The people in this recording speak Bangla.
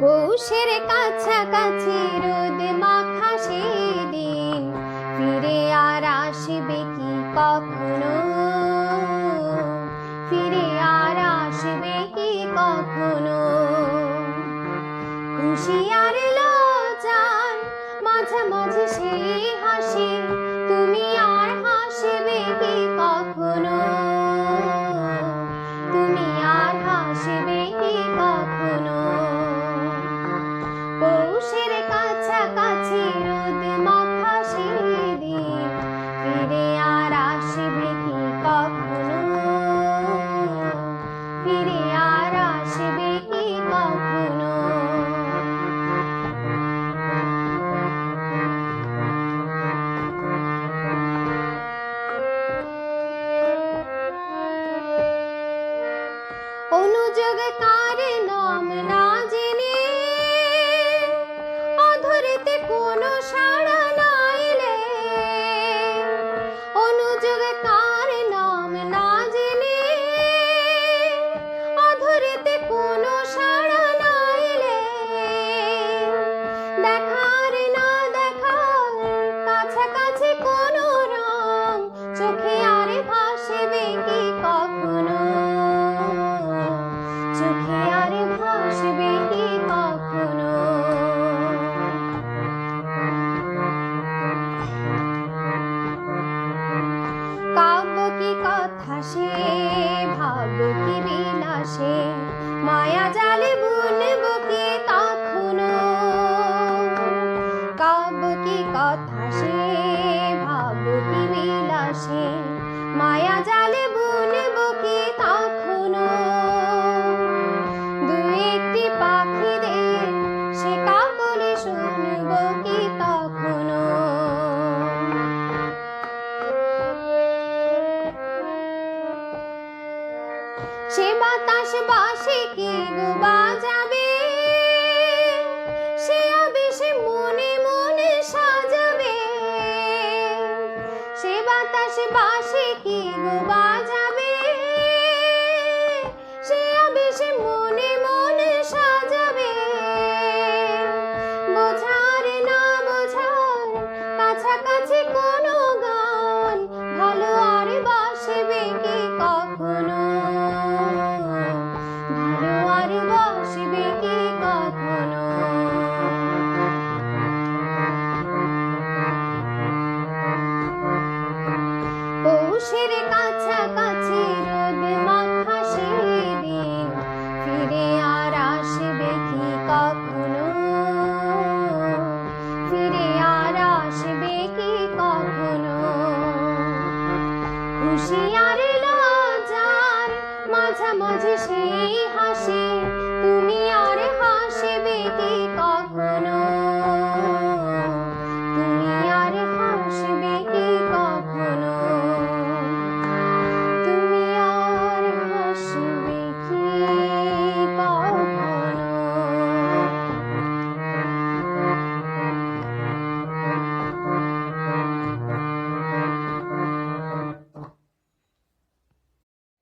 পৌষের কাছাকাছি রোদ মাখা সেদিন, ফিরে আর আসবে কি কখনো? ফিরে আর আসবে কি কখনো? খুশি আর লজ্জার মাঝামাঝি সেই হাসি, তুমি আর जगकार नाम राज ভাব কি মায়া জালে বুনব কি তখনো? কাব কি কথা সে ভাব কি মায়া জালে সে বাতাস বাসে কি গো বাজাবে? সে আবেশে মনে মনে সাজাবে। সে বাতাস বাসে কি 気持ち。